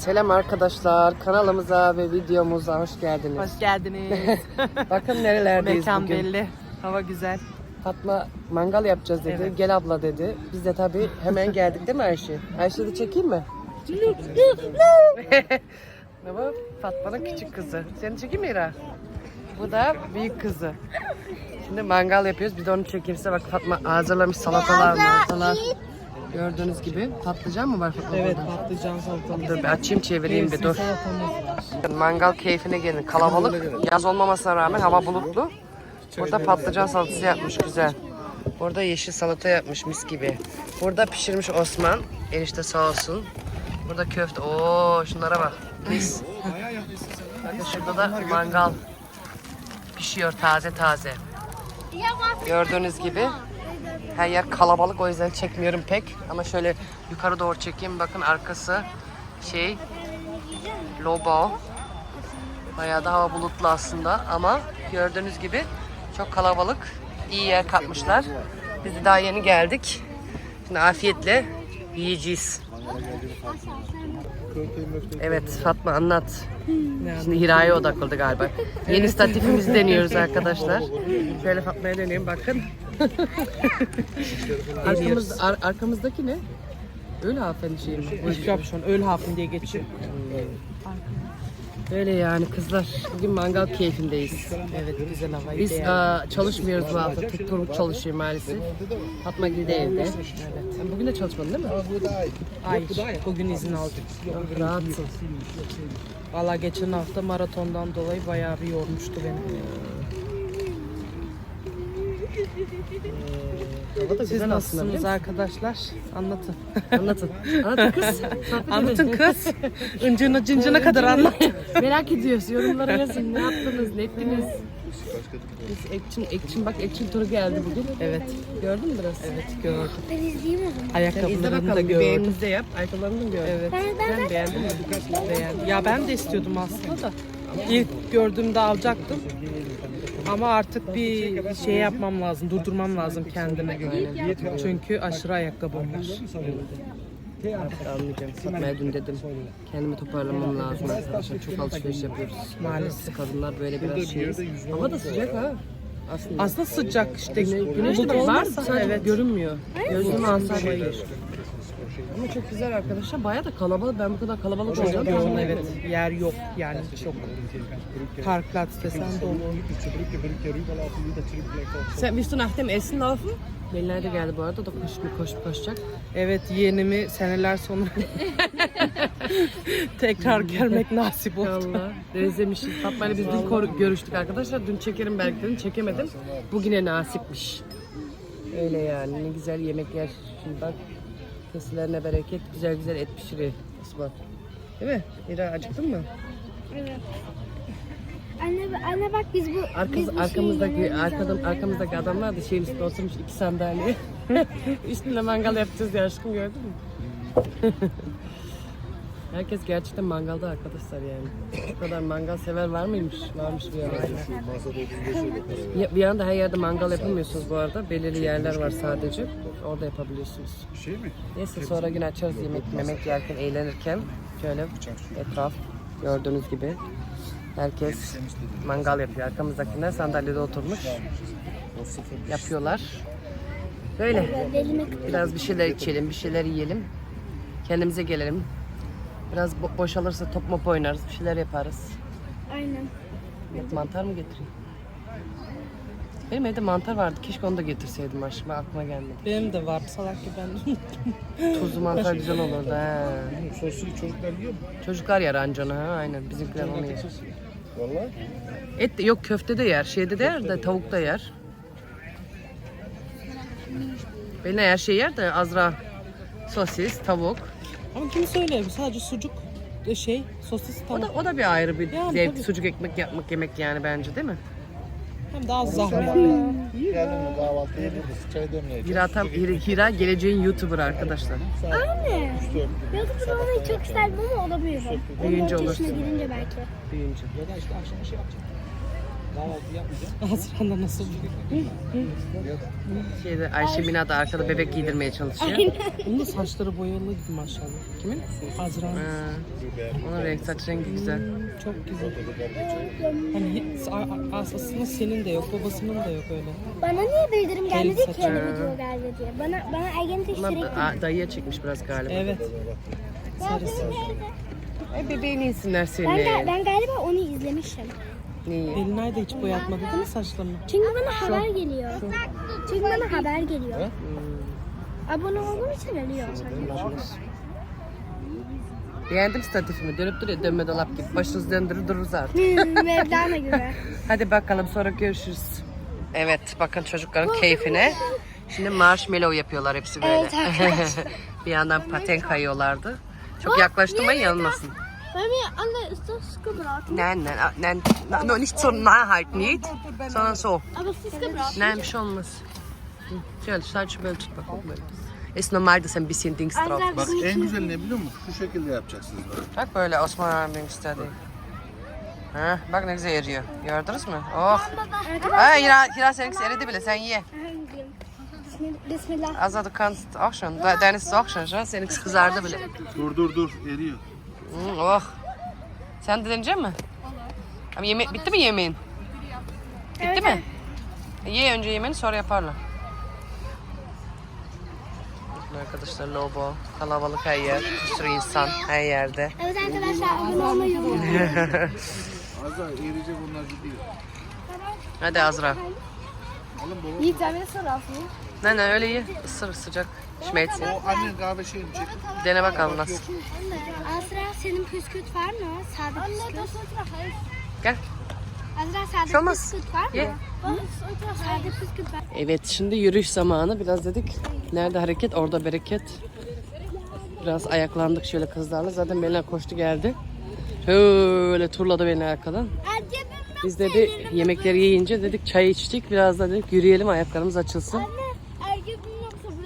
Selam arkadaşlar. Kanalımıza ve videomuza hoş geldiniz. Hoş geldiniz. Bakın nerelerdeyiz Mekan bugün. belli. Hava güzel. Fatma mangal yapacağız dedi. Evet. Gel abla dedi. Biz de tabii hemen geldik değil mi Ayşe? Ayşe de çekeyim mi? ne bu? Fatma'nın küçük kızı. Seni çekeyim mi İra? Bu da büyük kızı. Şimdi mangal yapıyoruz. Bir de onu çekeyim size. Bak Fatma hazırlamış salatalar malatalar. Gördüğünüz gibi patlıcan mı var Evet patlıcan salatamız. Dur bir açayım çevireyim bir dur. Mangal keyfine gelin. Kalabalık. Yaz olmamasına rağmen hava bulutlu. Burada patlıcan salatası yapmış güzel. Burada yeşil salata yapmış mis gibi. Burada pişirmiş Osman. Enişte sağ olsun. Burada köfte. Oo şunlara bak. Mis. Bakın şurada da mangal. Pişiyor taze taze. Gördüğünüz gibi her yer kalabalık o yüzden çekmiyorum pek. Ama şöyle yukarı doğru çekeyim. Bakın arkası şey Lobo. Bayağı da hava bulutlu aslında ama gördüğünüz gibi çok kalabalık. İyi yer kapmışlar. Biz de daha yeni geldik. Şimdi afiyetle yiyeceğiz. Evet Fatma anlat. Şimdi Hira'ya odakladı galiba. Yeni statifimizi deniyoruz arkadaşlar. Şöyle Fatma'ya döneyim bakın. Arkamız, ar- arkamızdaki ne? Öyle hanımefendi şey mi? Yapışan öl hafın diye geçiyor. Öyle yani kızlar. Bugün mangal keyfindeyiz. Evet güzel hava. Biz aa, çalışmıyoruz bu hafta. Tutturup çalışıyor maalesef. Fatma Gül de evde. Evet. Sen bugün de çalışmadın değil mi? Ay bugün izin aldık. Rahatsın. Valla geçen hafta maratondan dolayı bayağı bir yormuştu beni. Hava da Siz güzel aslında biliyor nasılsınız musun? arkadaşlar? Anlatın. Anlatın. Anlatın kız. Sohbet. Anlatın kız. Incına cincine kadar anlat. Merak ediyoruz. Yorumlara yazın. Ne yaptınız? Ne ettiniz? Biz Action, Action bak Action turu geldi bugün. Evet. Gördün mü biraz? Evet gördüm. Ben izleyeyim o zaman. Sen izle Ayakkabılarını da bakalım. Bir gördüm. beğeninizi de yap. Ayakkabılarını da gör. Evet. Ben, ben, Sen beğendin mi? Beğendim. Ya ben de istiyordum aslında da. İlk gördüğümde alacaktım. Ama artık bir şey yapmam lazım, durdurmam lazım kendime. Çünkü aşırı ayakkabım var. Artık almayacağım. Fatma'ya dün dedim. Kendimi toparlamam lazım arkadaşlar. Çok alışveriş yapıyoruz. Maalesef kadınlar böyle biraz şeyiz. Hava da sıcak ha. Aslında. Aslında sıcak işte. Güneş, güneş de var sadece evet. görünmüyor. Gözüm alsa bayır. Ama çok güzel arkadaşlar. Bayağı da kalabalık. Ben bu kadar kalabalık olacağım. Yoğun tahmin evet. etmedim. Yer yok yani çok. Parklar desen dolu. Sen bist du nach dem Essen laufen? Belinay da geldi bu arada. O da koşup koşup koşacak. Evet yeğenimi seneler sonra tekrar görmek nasip oldu. Allah. Özlemişim. Fatma ile biz dün kor- görüştük arkadaşlar. Dün çekerim belki dedim. Çekemedim. Bugüne nasipmiş. Öyle yani. Ne güzel yemekler. Şimdi bak. Kesilerine bereket. Güzel güzel et pişiriyor Osman. Değil mi? İra acıktın mı? Evet. Anne, anne bak biz bu Arkası, biz bu şeyi arkamızdaki yemeğimizi arkadan arkamızdaki adamlar da şeyin üstünde oturmuş iki sandalye. Üstünde mangal yapacağız ya aşkım gördün mü? Herkes gerçekten mangalda arkadaşlar yani. Bu kadar mangal sever var mıymış? Varmış bir ara. Ya, bir anda her yerde mangal yapamıyorsunuz bu arada. Belirli yerler var sadece. Orada yapabiliyorsunuz. Neyse sonra gün açarız yemek memek yerken, eğlenirken. Şöyle etraf gördüğünüz gibi. Herkes mangal yapıyor. Arkamızdakiler sandalyede oturmuş. Yapıyorlar. Böyle. Biraz bir şeyler içelim, bir şeyler yiyelim. Kendimize gelelim. Biraz bo- boşalırsa top mop oynarız, bir şeyler yaparız. Aynen. Yok, mantar mı getireyim? Benim evde mantar vardı. Keşke onu da getirseydim aşkım. Aklıma gelmedi. Benim de var salak gibi ben. Tuzlu mantar güzel olurdu. He. Soslu çocuklar yiyor mu? Çocuklar yer ancana ha aynen. Bizimkiler onu yer. Valla. Et de, yok köfte de yer, şeyde de yer de tavuk da yer. Benim her şey yer de Azra sosis, tavuk. Ama kim söylüyor sadece sucuk e, şey sosis O tamam. da o da bir ayrı bir Yani zevk. tabii. Sucuk ekmek yapmak yemek yani bence değil mi? Hem daha az zahmet. Geldin mi kahvaltı yaparız, çay demleyeceğiz. Hira tam Hira, Hira geleceğin YouTuber arkadaşlar. Anne. YouTuber olmayı çok isterdim ama olamıyorum. Büyüyünce 14 yaşına olursun. girince belki. Büyüyünce. Azra'nda nasıl Şeyde Ayşe Mina da arkada bebek giydirmeye çalışıyor. Onun da saçları boyalı gibi maşallah. Kimin? Azra. Ha, onun renk saç rengi güzel. Çok güzel. Hani hiç- a- a- aslında senin de yok, babasının da yok öyle. Bana niye bildirim gelmedi ki yeni video geldi diye. Bana bana Ergen'de Bunlar sürekli. da- dayıya çekmiş biraz galiba. Evet. Sarısı. E bebeğini Ben, ga- seni. ben galiba onu izlemişim. Neyi? Belinay da hiç boyatmadı değil mi saçlarını? Çünkü bana haber geliyor. Çünkü bana haber geliyor. Abone olduğum için geliyor. Beğendim statifimi. Dönüp duruyor dönme dolap gibi. Başınızı döndürür dururuz artık. Mevlana gibi. Hadi bakalım sonra görüşürüz. Evet bakın çocukların keyfine. Şimdi marshmallow yapıyorlar hepsi böyle. Evet arkadaşlar. bir yandan paten kayıyorlardı. Çok yaklaştırmayın yanılmasın. Bei mir alle ist das gebraten. Nein, nein, nein, na- no, nicht so nah halt nicht, sondern so. Aber es ist gebraten. Nein, bir şey olmaz. Hı, Şöyle sadece böyle tut bak. Böyle. Ist normal, dass ein bisschen Dings drauf ist. Bak bizim en güzel ne biliyor musun? Şu şekilde yapacaksınız böyle. Bak böyle Osman abinin istediği. Ha, bak ne güzel eriyor. Gördünüz mü? Oh. Ha, Hira, Hira seninkisi eridi bile sen ye. Bismillah- du kannst auch schon. De- Denis ist auch schon. schon. Seninkisi kızardı bile. Dur dur dur eriyor. Hı, oh. Sen de deneyecek misin? Ama yeme bitti mi yemeğin? Bitti mi? Ye önce yemeğini sonra yaparlar. Bakın Arkadaşlar lobo, kalabalık her yer, bir sürü insan her yerde. Evet arkadaşlar abone olmayı unutmayın. Azar eriyecek onlar gidiyor. Hadi Azra. Yiğit sen beni sorarsın. Ne ne öyle ye. Isır sıcak. Schmelzen. O annen kahve şeyini çek. Dene bakalım nasıl. Azra senin püsküt var mı? Sade püsküt. Gel. Azra sade olmaz. püsküt var mı? Ye. Sade püsküt var. Evet şimdi yürüyüş zamanı biraz dedik. Nerede hareket orada bereket. Biraz ayaklandık şöyle kızlarla. Zaten Melina koştu geldi. Şöyle turladı beni arkadan. Biz dedi yemekleri yiyince dedik çay içtik. Biraz da dedik yürüyelim ayaklarımız açılsın. Bu.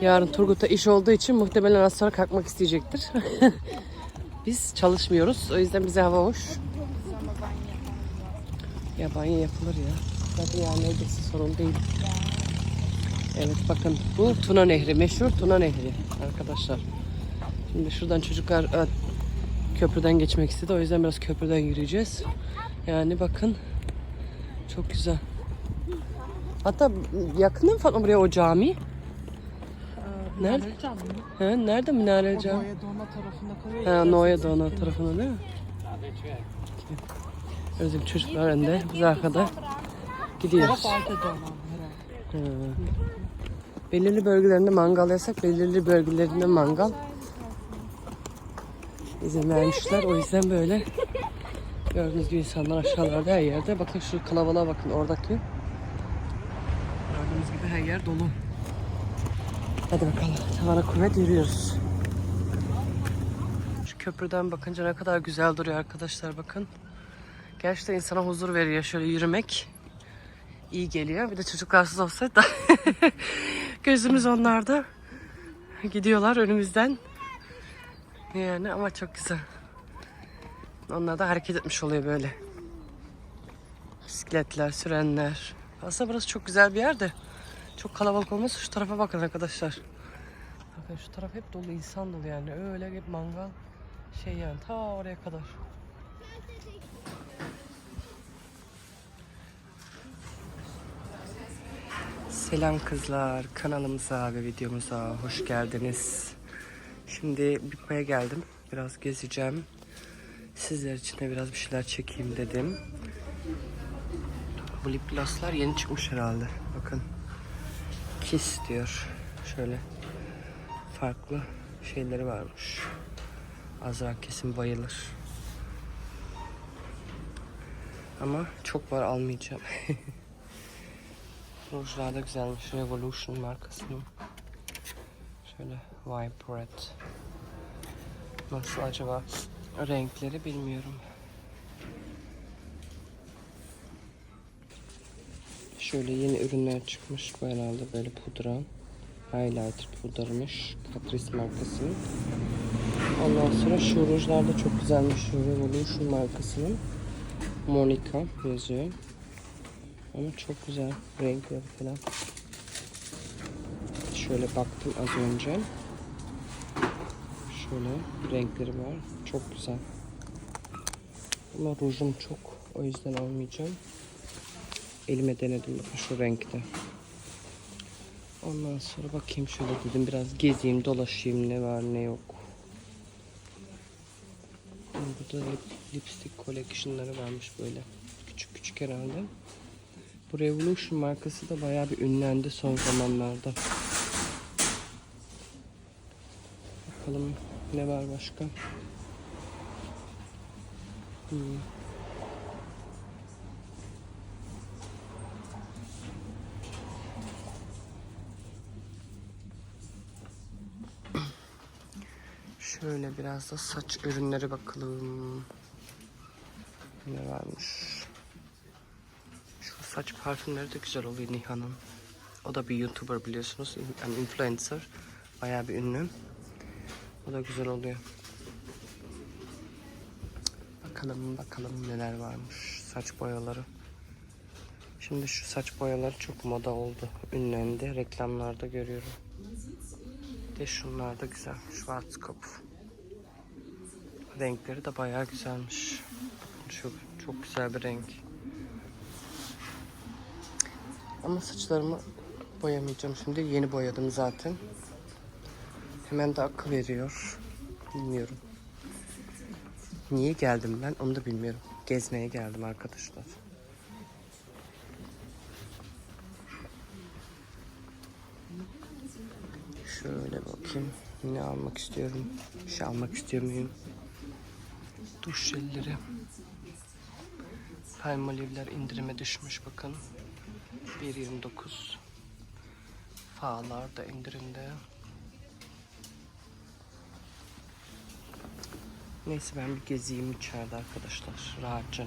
Yarın Turgut'a iş olduğu için muhtemelen az sonra kalkmak isteyecektir. Biz çalışmıyoruz. O yüzden bize hava hoş. Ya banyo yapılır ya. Zaten yani neredeyse sorun değil. Evet bakın bu Tuna Nehri. Meşhur Tuna Nehri arkadaşlar. Şimdi şuradan çocuklar e, köprüden geçmek istedi. O yüzden biraz köprüden yürüyeceğiz. Yani bakın çok güzel. Hatta yakın mı falan buraya o cami? Nerede? He, nerede Minareli Cami? Boya dolma tarafında kalıyor. Ha, Noya da onun tarafında değil mi? Özüm çocuklar önde, biz arkada gidiyoruz. Belirli bölgelerinde mangal yasak, belirli bölgelerinde mangal izin vermişler. O yüzden böyle gördüğünüz gibi insanlar aşağılarda her yerde. Bakın şu kalabalığa bakın oradaki. Gördüğünüz gibi her yer dolu. Hadi bakalım. Tavana kuvvet yürüyoruz. Şu köprüden bakınca ne kadar güzel duruyor arkadaşlar bakın. Gerçekten insana huzur veriyor şöyle yürümek. İyi geliyor. Bir de çocuklarsız olsaydı da gözümüz onlarda. Gidiyorlar önümüzden. Yani ama çok güzel. Onlar da hareket etmiş oluyor böyle. Bisikletler, sürenler. Aslında burası çok güzel bir yer de. Çok kalabalık olmasa şu tarafa bakın arkadaşlar. Bakın şu taraf hep dolu insan dolu yani. Öyle hep mangal şey yani ta oraya kadar. Selam kızlar. Kanalımıza ve videomuza hoş geldiniz. Şimdi Bipa'ya geldim. Biraz gezeceğim. Sizler için de biraz bir şeyler çekeyim dedim. Bu lip glosslar yeni çıkmış herhalde. Bakın. Kiss diyor. Şöyle farklı şeyleri varmış. Azra kesin bayılır. Ama çok var almayacağım. Rujlar da güzelmiş. Revolution markasının. Şöyle Vibrate. Nasıl acaba renkleri bilmiyorum. Şöyle yeni ürünler çıkmış. Bu herhalde böyle pudra. Highlighter pudramış. Catrice markasının. Ondan sonra şu rujlar da çok güzelmiş. Şu Revolution markasının. Monica yazıyor. Ama çok güzel renkleri falan. Şöyle baktım az önce. Şöyle renkleri var. Çok güzel. Ama rujum çok. O yüzden almayacağım. Elime denedim bakın şu renkte. Ondan sonra bakayım şöyle dedim biraz gezeyim dolaşayım ne var ne yok. Burada lip, lipstick collection'ları varmış böyle. Küçük küçük herhalde. Bu Revolution markası da bayağı bir ünlendi son zamanlarda. Bakalım ne var başka. Hmm. Şöyle biraz da saç ürünleri bakalım. Ne varmış? Şu saç parfümleri de güzel oluyor Nihan'ın. O da bir YouTuber biliyorsunuz. Yani influencer. Bayağı bir ünlü. O da güzel oluyor. Bakalım bakalım neler varmış. Saç boyaları. Şimdi şu saç boyaları çok moda oldu. Ünlendi. Reklamlarda görüyorum. De şunlar da güzel. Schwarzkopf. Renkleri de bayağı güzelmiş. Çok, çok güzel bir renk. Ama saçlarımı boyamayacağım şimdi. Yeni boyadım zaten. Hemen de akı veriyor. Bilmiyorum. Niye geldim ben onu da bilmiyorum. Gezmeye geldim arkadaşlar. Şöyle bakayım. Ne almak istiyorum? Bir şey almak istiyor muyum? Duş jelleri. Palmolive'ler indirime düşmüş bakın. 1.29. Fağlar da indirimde. Neyse ben bir gezeyim içeride arkadaşlar. Rahatça.